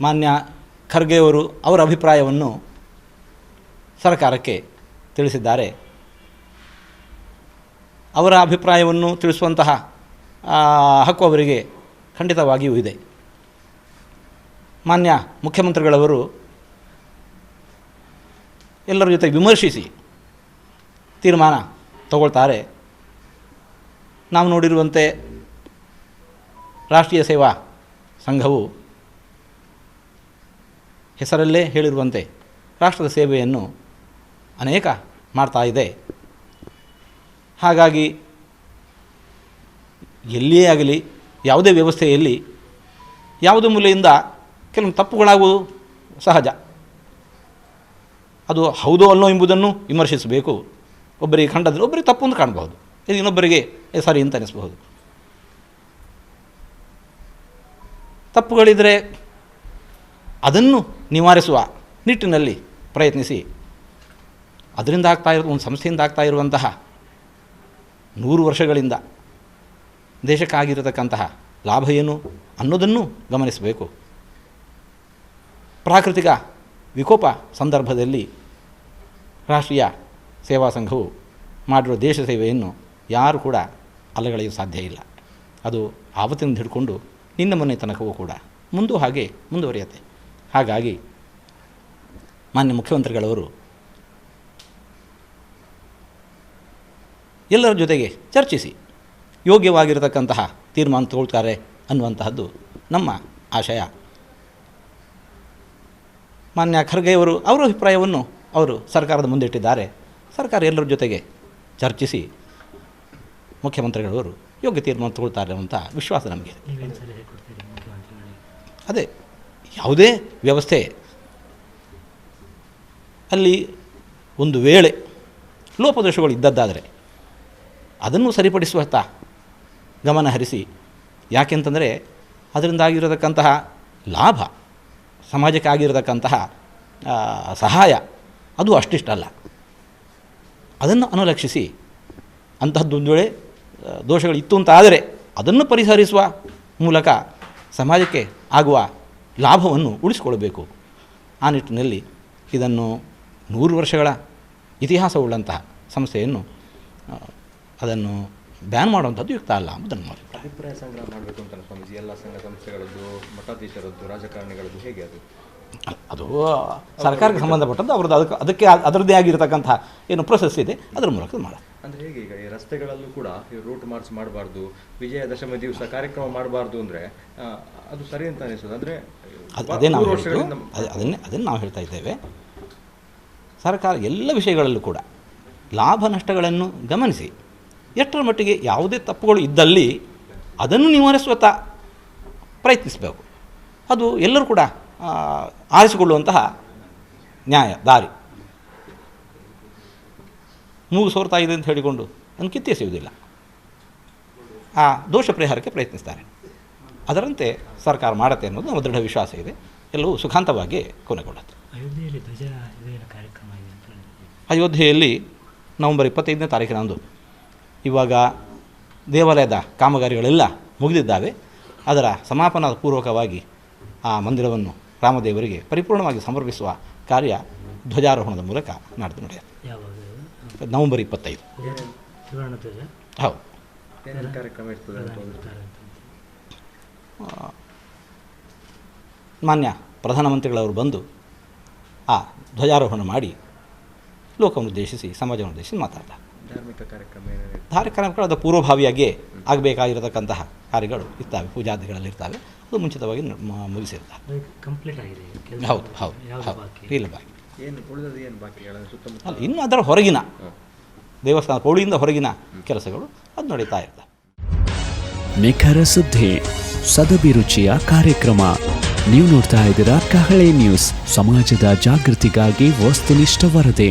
ಮಾನ್ಯ ಖರ್ಗೆಯವರು ಅವರ ಅಭಿಪ್ರಾಯವನ್ನು ಸರ್ಕಾರಕ್ಕೆ ತಿಳಿಸಿದ್ದಾರೆ. ಅವರ ಅಭಿಪ್ರಾಯವನ್ನು ತಿಳಿಸುವಂತಹ ಹಕ್ಕು ಅವರಿಗೆ ಖಂಡಿತವಾಗಿಯೂ ಇದೆ. ಮಾನ್ಯ ಮುಖ್ಯಮಂತ್ರಿಗಳವರು ಎಲ್ಲರ ಜೊತೆ ವಿಮರ್ಶಿಸಿ ತೀರ್ಮಾನ ತಗೊಳ್ತಾರೆ. ನಾವು ನೋಡಿರುವಂತೆ ರಾಷ್ಟ್ರೀಯ ಸೇವಾ ಸಂಘವು ಹೆಸರಲ್ಲೇ ಹೇಳಿರುವಂತೆ ರಾಷ್ಟ್ರದ ಸೇವೆಯನ್ನು ಅನೇಕ ಮಾಡ್ತಾ ಇದೆ. ಹಾಗಾಗಿ ಎಲ್ಲಿಯೇ ಆಗಲಿ, ಯಾವುದೇ ವ್ಯವಸ್ಥೆಯಲ್ಲಿ ಯಾವುದೇ ಮೂಲೆಯಿಂದ ಕೆಲವು ತಪ್ಪುಗಳಾಗುವುದು ಸಹಜ. ಅದು ಹೌದೋ ಅಲ್ಲೋ ಎಂಬುದನ್ನು ವಿಮರ್ಶಿಸಬೇಕು. ಒಬ್ಬರಿಗೆ ಕಂಡದ್ರೆ ಒಬ್ಬರಿಗೆ ತಪ್ಪು ಅಂತ ಕಾಣಬಹುದು. ಇದು ಇನ್ನೊಬ್ಬರಿಗೆ ಸರಿ ಅಂತ ಅನಿಸ್ಬಹುದು. ತಪ್ಪುಗಳಿದ್ದರೆ ಅದನ್ನು ನಿವಾರಿಸುವ ನಿಟ್ಟಿನಲ್ಲಿ ಪ್ರಯತ್ನಿಸಿ. ಅದರಿಂದ ಆಗ್ತಾ ಇರೋ ಒಂದು ಸಂಸ್ಥೆಯಿಂದ ಆಗ್ತಾ ಇರುವಂತಹ ನೂರು ವರ್ಷಗಳಿಂದ ದೇಶಕ್ಕಾಗಿರತಕ್ಕಂತಹ ಲಾಭ ಏನು ಅನ್ನೋದನ್ನು ಗಮನಿಸಬೇಕು. ಪ್ರಾಕೃತಿಕ ವಿಕೋಪ ಸಂದರ್ಭದಲ್ಲಿ ರಾಷ್ಟ್ರೀಯ ಸೇವಾ ಸಂಘವು ಮಾಡಿರೋ ದೇಶ ಸೇವೆಯನ್ನು ಯಾರು ಕೂಡ ಅಲ್ಲಗಳೆಯಲು ಸಾಧ್ಯ ಇಲ್ಲ. ಅದು ಆವತ್ತಿನಿಂದ ಹಿಡ್ಕೊಂಡು ನಿನ್ನ ಮನೆ ತನಕವೂ ಕೂಡ. ಮುಂದೂ ಹಾಗೆ ಮುಂದುವರಿಯುತ್ತೆ. ಹಾಗಾಗಿ ಮಾನ್ಯ ಮುಖ್ಯಮಂತ್ರಿಗಳವರು ಎಲ್ಲರ ಜೊತೆಗೆ ಚರ್ಚಿಸಿ ಯೋಗ್ಯವಾಗಿರತಕ್ಕಂತಹ ತೀರ್ಮಾನ ತಗೊಳ್ತಾರೆ ಅನ್ನುವಂತಹದ್ದು ನಮ್ಮ ಆಶಯ. ಮಾನ್ಯ ಖರ್ಗೆಯವರು ಅವರ ಅಭಿಪ್ರಾಯವನ್ನು ಅವರು ಸರ್ಕಾರದ ಮುಂದಿಟ್ಟಿದ್ದಾರೆ ಸರ್ಕಾರ ಎಲ್ಲರ ಜೊತೆಗೆ ಚರ್ಚಿಸಿ ಮುಖ್ಯಮಂತ್ರಿಗಳವರು ಯೋಗ್ಯ ತೀರ್ಮಾನ ತಗೊಳ್ತಾರೆ ಅಂತ ವಿಶ್ವಾಸ ನಮಗೆ ಅದೇ. ಯಾವುದೇ ವ್ಯವಸ್ಥೆ ಅಲ್ಲಿ ಒಂದು ವೇಳೆ ಲೋಪದೋಷಗಳು ಇದ್ದದ್ದಾದರೆ ಅದನ್ನು ಸರಿಪಡಿಸುವತ್ತ ಗಮನ ಹರಿಸಿ. ಯಾಕೆಂತಂದರೆ ಅದರಿಂದ ಆಗಿರತಕ್ಕಂತಹ ಲಾಭ, ಸಮಾಜಕ್ಕೆ ಆಗಿರತಕ್ಕಂತಹ ಸಹಾಯ ಅದು ಅಷ್ಟಿಷ್ಟಲ್ಲ ಅದನ್ನು ಅನುಲಕ್ಷಿಸಿ ಅಂತಹದ್ದು ಒಂದು ವೇಳೆ ದೋಷಗಳು ಇತ್ತು ಅಂತ ಆದರೆ ಅದನ್ನು ಪರಿಹರಿಸುವ ಮೂಲಕ ಸಮಾಜಕ್ಕೆ ಆಗುವ ಲಾಭವನ್ನು ಉಳಿಸಿಕೊಳ್ಳಬೇಕು. ಆ ನಿಟ್ಟಿನಲ್ಲಿ ಇದನ್ನು ನೂರು ವರ್ಷಗಳ ಇತಿಹಾಸವುಳ್ಳಂತಹ ಸಂಸ್ಥೆಯನ್ನು ಅದನ್ನು ಬ್ಯಾನ್ ಮಾಡುವಂಥದ್ದು ಯುಕ್ತ ಅಲ್ಲ ನಾವು ಅಭಿಪ್ರಾಯ. ಅಭಿಪ್ರಾಯ ಸಂಗ್ರಹ ಮಾಡಬೇಕು ಅಂತ ಸ್ವಾಮೀಜಿ ಎಲ್ಲ ಸಂಘ ಸಂಸ್ಥೆಗಳದ್ದು, ಮಠಾಧೀಶರದ್ದು, ರಾಜಕಾರಣಿಗಳದ್ದು ಹೇಗೆ ಅದು? ಅದು ಸರ್ಕಾರಕ್ಕೆ ಸಂಬಂಧಪಟ್ಟದ್ದು ಅವ್ರದ್ದು ಅದಕ್ಕೆ ಅದಕ್ಕೆ ಅದರದ್ದೇ ಆಗಿರತಕ್ಕಂತಹ ಏನು ಪ್ರೊಸೆಸ್ ಇದೆ ಅದರ ಮೂಲಕ ಮಾಡ ಅಂದ್ರೆ ಹೇಗೆ ಈಗ ಈ ರಸ್ತೆಗಳಲ್ಲೂ ಕೂಡ ಈ ರೂಟ್ ಮಾರ್ಚ್ ಮಾಡಬಾರ್ದು ವಿಜಯದಶಮಿ ದಿವಸ ಕಾರ್ಯಕ್ರಮ ಮಾಡಬಾರ್ದು ಅಂದ್ರೆ ಅದು ಸರಿ ಅಂತ ಅನಿಸೋದು. ಅಂದ್ರೆ ಅದೇ ನಾವು ಅದನ್ನೇ ಅದನ್ನು ನಾವು ಹೇಳ್ತಾ ಇದ್ದೇವೆ. ಸರ್ಕಾರ ಎಲ್ಲ ವಿಷಯಗಳಲ್ಲೂ ಕೂಡ ಲಾಭ ನಷ್ಟಗಳನ್ನು ಗಮನಿಸಿ ಎಷ್ಟರ ಮಟ್ಟಿಗೆ ಯಾವುದೇ ತಪ್ಪುಗಳು ಇದ್ದಲ್ಲಿ ಅದನ್ನು ನಿವಾರಿಸುವತ್ತ ಪ್ರಯತ್ನಿಸಬೇಕು. ಅದು ಎಲ್ಲರೂ ಕೂಡ ಆರಿಸಿಕೊಳ್ಳುವಂತಹ ನ್ಯಾಯ ದಾರಿ. ಮೂಗು ಸೋರ್ತಾ ಇದೆ ಅಂತ ಹೇಳಿಕೊಂಡು ಅದನ್ನು ಕಿತ್ತೆಸೆಯುವುದಿಲ್ಲ ಆ ದೋಷ ಪರಿಹಾರಕ್ಕೆ ಪ್ರಯತ್ನಿಸ್ತಾರೆ. ಅದರಂತೆ ಸರ್ಕಾರ ಮಾಡುತ್ತೆ ಅನ್ನೋದು ನಮ್ಮ ದೃಢ ವಿಶ್ವಾಸ ಇದೆ. ಎಲ್ಲವೂ ಸುಖಾಂತವಾಗಿ ಕೊನೆಗೊಳ್ಳುತ್ತೆ. ಅಯೋಧ್ಯೆಯಲ್ಲಿ ನವಂಬರ್ ಇಪ್ಪತ್ತೈದನೇ ತಾರೀಕಿನಂದು ಇವಾಗ ದೇವಾಲಯದ ಕಾಮಗಾರಿಗಳೆಲ್ಲ ಮುಗಿದಿದ್ದಾವೆ. ಅದರ ಸಮಾಪನ ಪೂರ್ವಕವಾಗಿ ಆ ಮಂದಿರವನ್ನು ರಾಮದೇವರಿಗೆ ಪರಿಪೂರ್ಣವಾಗಿ ಸಮರ್ಪಿಸುವ ಕಾರ್ಯ ಧ್ವಜಾರೋಹಣದ ಮೂಲಕ ನಡೆದು ನಡೆಯುತ್ತೆ. ನವೆಂಬರ್ ಇಪ್ಪತ್ತೈದು. ಹೌದು. ಮಾನ್ಯ ಪ್ರಧಾನಮಂತ್ರಿಗಳವರು ಬಂದು ಆ ಧ್ವಜಾರೋಹಣ ಮಾಡಿ ಲೋಕವನ್ನು ಉದ್ದೇಶಿಸಿ ಸಮಾಜವನ್ನು ಉದ್ದೇಶಿಸಿ ಮಾತಾಡ್ತಾರೆ. ಧಾರ್ಮಿಕ ಕಾರ್ಯಕ್ರಮ ಕಾರ್ಯಕ್ರಮಗಳು ಅದು ಪೂರ್ವಭಾವಿಯಾಗಿಯೇ ಆಗಬೇಕಾಗಿರತಕ್ಕಂತಹ ಕಾರ್ಯಗಳು ಇರ್ತವೆ ಪೂಜಾದಿಗಳಲ್ಲಿ ಇರ್ತವೆ. ಅದು ಮುಂಚಿತವಾಗಿ ಮುಗಿಸಿರ್ತಾರೆ ಕಂಪ್ಲೀಟ್ ಆಗಿದೆ. ಹೌದು ಹೌದು ಯಾವ್ದು ಹೌದು. ಬಾಕಿ? ಇಲ್ಲ ಬಾಕಿ. ಏನು ಉಳಿದದ್ದು ಏನು ಬಾಕಿ? ಹೇಳೋದು ಸುತ್ತಮುತ್ತ ಅಲ್ಲ ಇನ್ನು ಅದರ ಹೊರಗಿನ. ದೇವಸ್ಥಾನ ಕೋಳಿಯಿಂದ ಹೊರಗಿನ ಕೆಲಸಗಳು ಅದು ನಡೀತಾ ಇರ್ತವೆ ನಿಖರ ಸುದ್ದಿ ಸದಭಿರುಚಿಯ ಕಾರ್ಯಕ್ರಮ. ನೀವು ನೋಡ್ತಾ ಇದ್ದೀರಾ ಕಹಳೆ ನ್ಯೂಸ್. ಸಮಾಜದ ಜಾಗೃತಿಗಾಗಿ ವಸ್ತುನಿಷ್ಠ ವರದಿ.